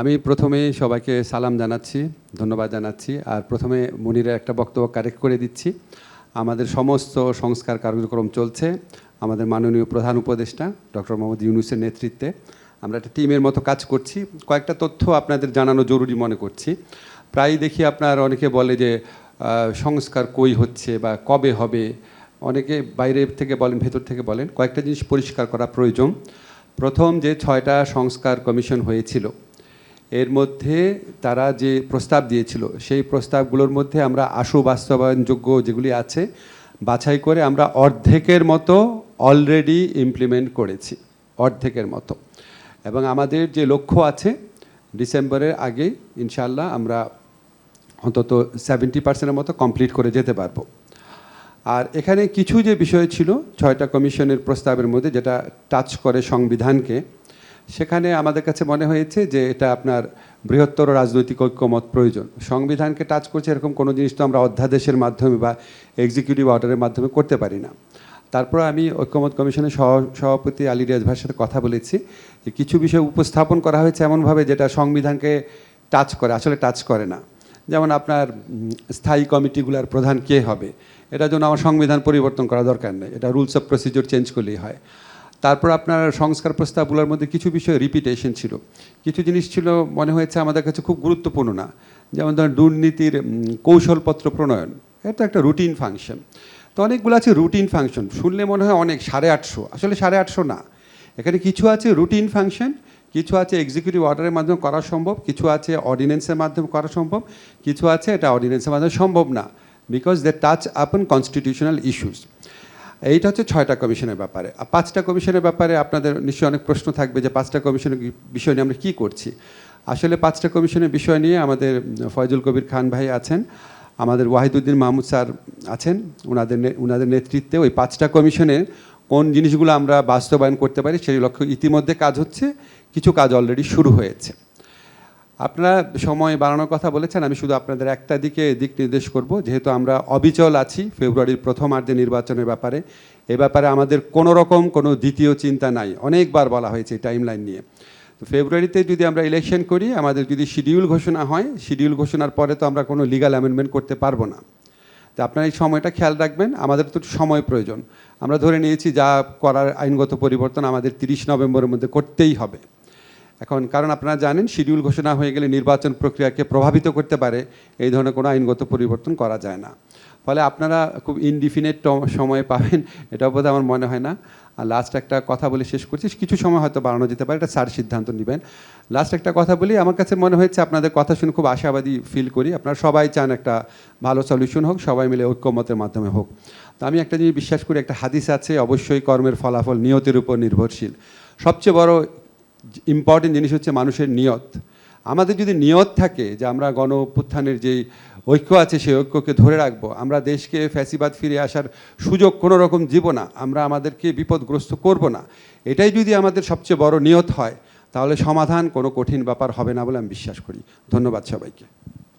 আমি প্রথমে সবাইকে সালাম জানাচ্ছি, ধন্যবাদ জানাচ্ছি, আর প্রথমে মনিরের একটা বক্তব্য কারেক্ট করে দিচ্ছি। আমাদের সমস্ত সংস্কার কার্যক্রম চলছে, আমাদের মাননীয় প্রধান উপদেষ্টা ডক্টর মোহাম্মদ ইউনুসের নেতৃত্বে। আমরা একটা টিমের মতো কাজ করছি। কয়েকটা তথ্য আপনাদের জানানো জরুরি মনে করছি। প্রায়ই দেখি আপনার অনেকে বলে যে সংস্কার কই হচ্ছে বা কবে হবে? অনেকে বাইরে থেকে বলেন, ভেতর থেকে বলেন। কয়েকটা জিনিস পরিষ্কার করা প্রয়োজন। প্রথম যে ছয়টা সংস্কার কমিশন হয়েছিল এর মধ্যে তারা যে প্রস্তাব দিয়েছিল, সেই প্রস্তাবগুলোর মধ্যে আমরা আশু বাস্তবায়নযোগ্য যেগুলি আছে, বাছাই করে আমরা অর্ধেকের মতো অলরেডি ইমপ্লিমেন্ট করেছি, অর্ধেকের মতো। এবং আমাদের যে লক্ষ্য আছে, ডিসেম্বরের আগে ইনশাল্লাহ আমরা অন্তত সেভেন্টি পার্সেন্টের মতো কমপ্লিট করে যেতে পারব। আর এখানে কিছু যে বিষয় ছিল, ছয়টা কমিশনের প্রস্তাবের মধ্যে যেটা টাচ করে সংবিধানকে সেখানে আমাদের কাছে মনে হয়েছে যে এটা আপনার বৃহত্তর রাজনৈতিক ঐক্যমত প্রয়োজন। সংবিধানকে টাচ করছে এরকম কোনো জিনিস তো আমরা অধ্যাদেশের মাধ্যমে বা এক্সিকিউটিভ অর্ডারের মাধ্যমে করতে পারি না। তারপর আমি ঐক্যমত কমিশনের সহ- সভাপতি আলী রিয়াজ ভাইয়ের সাথে কথা বলেছি যে কিছু বিষয় উপস্থাপন করা হয়েছে এমনভাবে যেটা সংবিধানকে টাচ করে, আসলে টাচ করে না। যেমন আপনার স্থায়ী কমিটিগুলোর প্রধান কে হবে? এটার জন্য আমার সংবিধান পরিবর্তন করা দরকার নেই। এটা রুলস অফ প্রসিডিওর চেঞ্জ করলেই হয়। তারপর আপনার সংস্কার প্রস্তাবগুলোর মধ্যে কিছু বিষয় রিপিটেশন ছিল। কিছু জিনিস ছিল, মনে হয়েছে আমাদের কাছে খুব গুরুত্বপূর্ণ না। যেমন ধরেন দুর্নীতির কৌশলপত্র প্রণয়ন, এটা একটা রুটিন ফাংশন তো অনেকগুলো আছে রুটিন ফাংশন শুনলে মনে হয় অনেক, সাড়ে আটশো। আসলে সাড়ে আটশো না। এখানে কিছু আছে রুটিন ফাংশন কিছু আছে এক্সিকিউটিভ অর্ডারের মাধ্যমে করা সম্ভব, কিছু আছে অর্ডিন্যান্সের মাধ্যমে করা সম্ভব, কিছু আছে এটা অর্ডিন্যান্সের মাধ্যমে সম্ভব না। Because they touch upon constitutional issues এইটা হচ্ছে ছয়টা কমিশনের ব্যাপারে। আর পাঁচটা কমিশনের ব্যাপারে আপনাদের নিশ্চয়ই অনেক প্রশ্ন থাকবে যে পাঁচটা কমিশনের বিষয় নিয়ে আমরা কী করছি। আসলে পাঁচটা কমিশনের বিষয় নিয়ে আমাদের ফয়জুল কবির খান ভাই আছেন, আমাদের ওয়াহিদুদ্দিন মাহমুদ স্যার আছেন ওনাদের ওনাদের নেতৃত্বে ওই পাঁচটা কমিশনের কোন জিনিসগুলো আমরা বাস্তবায়ন করতে পারি সেই লক্ষ্য ইতিমধ্যে কাজ হচ্ছে, কিছু কাজ অলরেডি শুরু হয়েছে। আপনারা সময় বাড়ানোর কথা বলেছেন, আমি শুধু আপনাদের একটা দিকে দিক নির্দেশ করব। যেহেতু আমরা অবিচল আছি, ফেব্রুয়ারির প্রথম আর্ধে নির্বাচনের ব্যাপারে, এ ব্যাপারে আমাদের কোনো রকম কোনো দ্বিতীয় চিন্তা নাই। অনেকবার বলা হয়েছে টাইম লাইন নিয়ে। তো ফেব্রুয়ারিতে যদি আমরা ইলেকশন করি, আমাদের যদি শিডিউল ঘোষণা হয় শিডিউল ঘোষণার পরে তো আমরা কোনো লিগাল অ্যামেন্ডমেন্ট করতে পারব না। তো আপনারা এই সময়টা খেয়াল রাখবেন, আমাদের তো সময় প্রয়োজন। আমরা ধরে নিয়েছি, যা করার আইনগত পরিবর্তন আমাদের তিরিশ নভেম্বরের মধ্যে করতেই হবে। এখন, কারণ আপনারা জানেন, শিডিউল ঘোষণা হয়ে গেলে নির্বাচন প্রক্রিয়াকে প্রভাবিত করতে পারে, এই ধরনের কোনো আইনগত পরিবর্তন করা যায় না। ফলে আপনারা খুব ইনডিফিনিট সময় পাবেন এটা বোধহয় আমার মনে হয় না। আর লাস্ট একটা কথা বলে শেষ করছি, কিছু সময় হয়তো বাড়ানো যেতে পারে, এটা স্যার সিদ্ধান্ত নেবেন। লাস্ট একটা কথা বলি, আমার কাছে মনে হয়েছে আপনাদের কথা শুনে খুব আশাবাদী ফিল করি। আপনারা সবাই চান একটা ভালো সলিউশন হোক, সবাই মিলে ঐক্যমতের মাধ্যমে হোক। তো আমি একটা জিনিস বিশ্বাস করি, একটা হাদিস আছে, অবশ্যই কর্মের ফলাফল নিয়তের উপর নির্ভরশীল। সবচেয়ে বড় ইম্পর্টেন্ট জিনিস হচ্ছে মানুষের নিয়ত। আমাদের যদি নিয়ত থাকে যে আমরা গণ অভ্যুত্থানের যেই ঐক্য আছে সেই ঐক্যকে ধরে রাখব, আমরা দেশকে ফ্যাসিবাদ ফিরে আসার সুযোগ কোনো রকম দিব না, আমরা আমাদেরকে বিপদগ্রস্ত করব না। এটাই যদি আমাদের সবচেয়ে বড় নিয়ত হয়, তাহলে সমাধান কোনো কঠিন ব্যাপার হবে না বলে আমি বিশ্বাস করি। ধন্যবাদ সবাইকে।